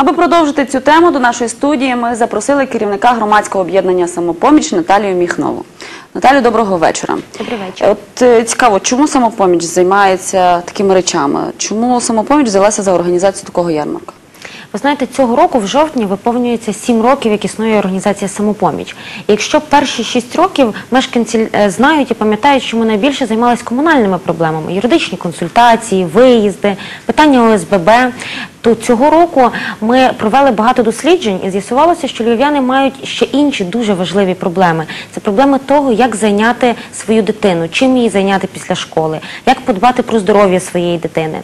Аби продовжити цю тему, до нашої студії ми запросили керівника громадського об'єднання «Самопоміч» Наталію Міхнову. Наталю, доброго вечора. Добрий вечір. От е, цікаво, чому самопоміч займається такими речами? Чому самопоміч взялася за організацію такого ярмарку? Ви знаєте, цього року в жовтні виповнюється сім років, як існує організація самопоміч. І якщо перші шість років мешканці е, знають і пам'ятають, що ми найбільше займалися комунальними проблемами, юридичні консультації, виїзди, питання ОСББ. То цього року ми провели багато досліджень і з'ясувалося, що львів'яни мають ще інші дуже важливі проблеми. Це проблеми того, як зайняти свою дитину, чим її зайняти після школи, як подбати про здоров'я своєї дитини.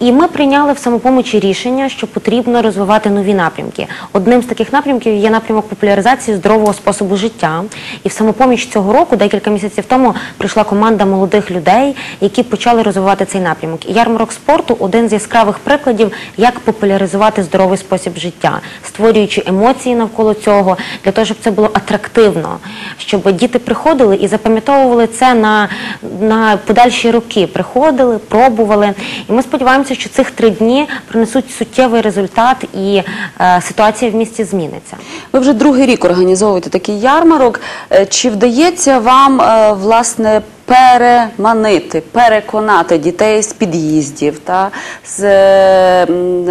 І ми прийняли в самопомочі рішення, що потрібно розвивати нові напрямки. Одним з таких напрямків є напрямок популяризації здорового способу життя. І в самопоміч цього року, декілька місяців тому, прийшла команда молодих людей, які почали розвивати цей напрямок. І ярмарок спорту один з яскравих прикладів, як популяризувати здоровий спосіб життя, створюючи емоції навколо цього, для того, щоб це було атрактивно, щоб діти приходили і запам'ятовували це на, на подальші роки. Приходили, пробували. І ми сподіваємося, що цих три дні принесуть суттєвий результат і е, ситуація в місті зміниться. Ви вже другий рік організовуєте такий ярмарок. Е, Чи вдається вам, е, власне, переманити, переконати дітей з під'їздів, та, з, е,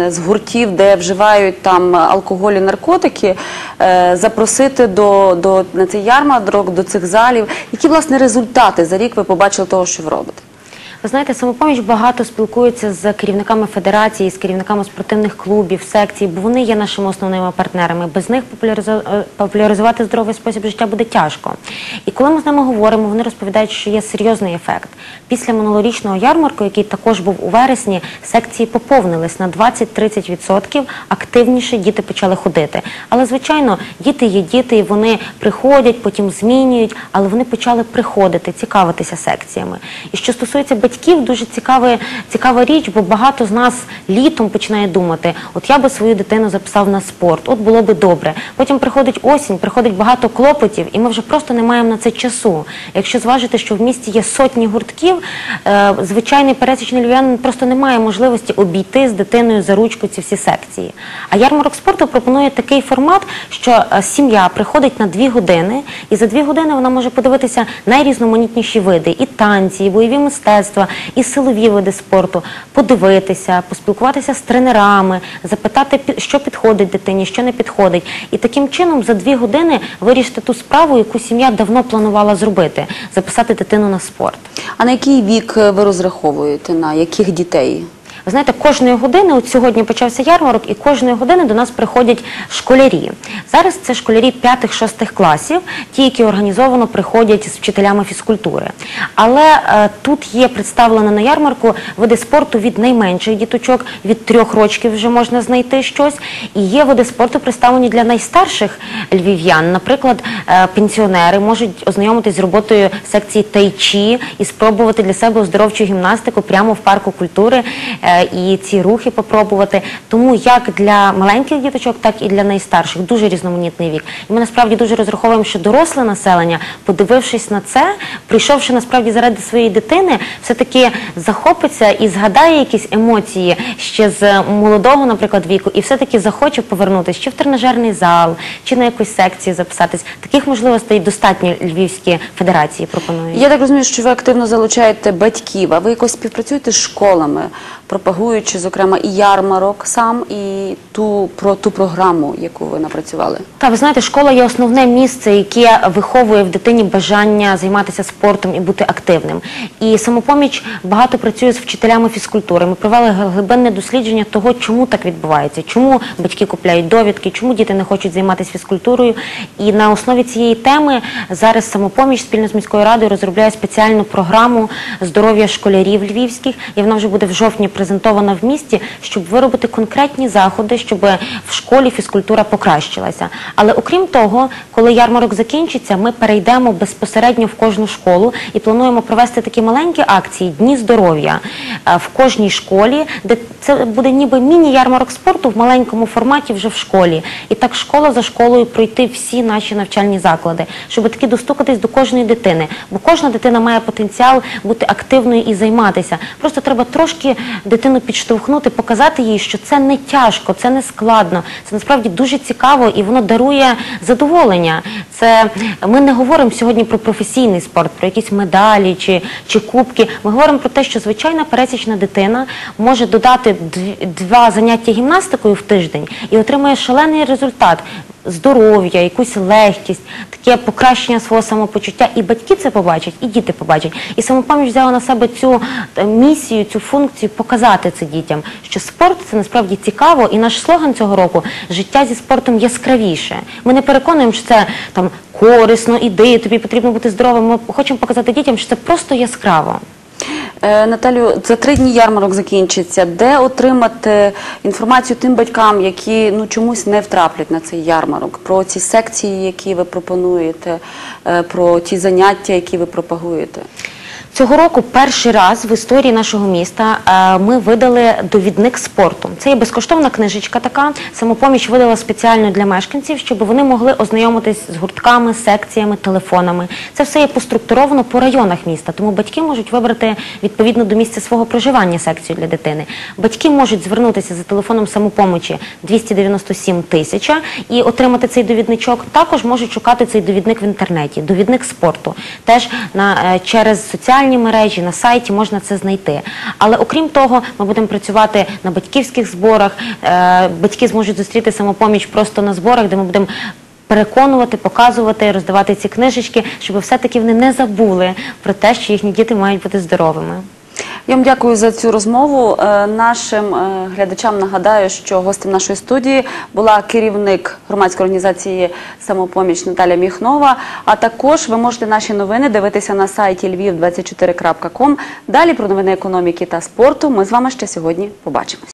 з гуртів, де вживають там алкоголь і наркотики, е, запросити до, на цей ярмарок, до цих залів? Які, власне, результати за рік ви побачили того, що ви робите? Ви знаєте, самопоміч багато спілкується з керівниками федерації, з керівниками спортивних клубів, секцій, бо вони є нашими основними партнерами. Без них е, популяризувати здоровий спосіб життя буде тяжко. І коли ми з ними говоримо, вони розповідають, що є серйозний ефект. Після минулорічного ярмарку, який також був у вересні, секції поповнились на 20-30%, активніше діти почали ходити. Але звичайно, діти є діти, і вони приходять, потім змінюють, але вони почали приходити, цікавитися секціями. І що стосується батьків, дуже цікава, цікава річ, бо багато з нас літом починає думати: от я би свою дитину записав на спорт, от було би добре. Потім приходить осінь, приходить багато клопотів, і ми вже просто не маємо на це часу. Якщо зважити, що в місті є сотні гуртків, е, звичайний пересічний львів'янин просто не має можливості обійти з дитиною за ручку ці всі секції. А ярмарок спорту пропонує такий формат, що е, сім'я приходить на дві години, і за дві години вона може подивитися найрізноманітніші види: і танці, і бойові мистецтва, і силові види спорту, подивитися, поспілкуватися з тренерами, запитати, що підходить дитині, що не підходить. І таким чином за дві години вирішити ту справу, яку сім'я давно планувала зробити записати дитину на спорт. А на який вік е, ви розраховуєте? На яких дітей? Ви знаєте, кожної години, от сьогодні почався ярмарок, і кожної години до нас приходять школярі. Зараз це школярі 5-6 класів, ті, які організовано приходять з вчителями фізкультури. Але е, тут є представлено на ярмарку види спорту від найменших діточок, від трьох років вже можна знайти щось. І є види спорту представлені для найстарших львів'ян. Наприклад, е, пенсіонери можуть ознайомитись з роботою секції тайчі і спробувати для себе оздоровчу гімнастику прямо в парку культури е, і ці рухи попробувати. Тому як для маленьких діточок, так і для найстарших дуже різноманітний вік. І ми насправді дуже розраховуємо, що доросле населення, подивившись на це, прийшовши насправді заради своєї дитини, все таки захопиться і згадає якісь емоції ще з молодого, наприклад, віку, і все таки захоче повернутися чи в тренажерний зал, чи на якусь секцію записатись. Таких можливостей достатньо львівські федерації пропонують. Я так розумію, що ви активно залучаєте батьків, а ви якось співпрацюєте з школами, пропагуючи, зокрема, і ярмарок сам, і ту про ту програму, яку ви напрацювали. Та ви знаєте, школа є основне місце, яке виховує в дитині бажання займатися спортом і бути активним. І самопоміч багато працює з вчителями фізкультури. Ми провели глибинне дослідження того, чому так відбувається, чому батьки купляють довідки, чому діти не хочуть займатися фізкультурою. І на основі цієї теми зараз самопоміч спільно з міською радою розробляє спеціальну програму здоров'я школярів львівських, і вона вже буде в жовтні презентована в місті, щоб виробити конкретні заходи, щоб в школі фізкультура покращилася. Але окрім того, коли ярмарок закінчиться, ми перейдемо безпосередньо в кожну школу і плануємо провести такі маленькі акції Дні здоров'я е, в кожній школі, де це буде ніби міні-ярмарок спорту в маленькому форматі вже в школі. І так школа за школою пройти всі наші навчальні заклади, щоб таки достукатись до кожної дитини. Бо кожна дитина має потенціал бути активною і займатися. Просто треба трошки дитину підштовхнути, показати їй, що це не тяжко, це не складно, це насправді дуже цікаво і воно дарує задоволення. Це ми не говоримо сьогодні про професійний спорт, про якісь медалі чи, чи кубки. Ми говоримо про те, що звичайна пересічна дитина може додати два заняття гімнастикою в тиждень і отримує шалений результат. Здоров'я, якусь легкість, таке покращення свого самопочуття. І батьки це побачать, і діти побачать. І самопоміч взяла на себе цю е, місію, цю функцію показати це дітям, що спорт це насправді цікаво, і наш слоган цього року життя зі спортом яскравіше. Ми не переконуємо, що це там корисно, іди, тобі потрібно бути здоровим. Ми хочемо показати дітям, що це просто яскраво. Е, Наталю, за три дні ярмарок закінчиться. Де отримати інформацію тим батькам, які ну чомусь не втраплять на цей ярмарок? Про ці секції, які ви пропонуєте, е, про ті заняття, які ви пропагуєте? Цього року перший раз в історії нашого міста е, ми видали довідник спорту. Це є безкоштовна книжечка така. Самопоміч видала спеціально для мешканців, щоб вони могли ознайомитись з гуртками, секціями, телефонами. Це все є поструктуровано по районах міста, тому батьки можуть вибрати відповідно до місця свого проживання секцію для дитини. Батьки можуть звернутися за телефоном самопомочі 297 тисяча і отримати цей довідничок. Також можуть шукати цей довідник в інтернеті, довідник спорту. Теж на е, через соціальні мережі на сайті можна це знайти. Але окрім того, ми будемо працювати на батьківських зборах. Е, Батьки зможуть зустріти самопоміч просто на зборах, де ми будемо. Переконувати, показувати, роздавати ці книжечки, щоб все-таки вони не забули про те, що їхні діти мають бути здоровими. Я вам дякую за цю розмову. Е, Нашим е, глядачам нагадаю, що гостем нашої студії була керівник громадської організації самопоміч Наталя Міхнова. А також ви можете наші новини дивитися на сайті lviv24.com. Далі про новини економіки та спорту. Ми з вами ще сьогодні побачимось.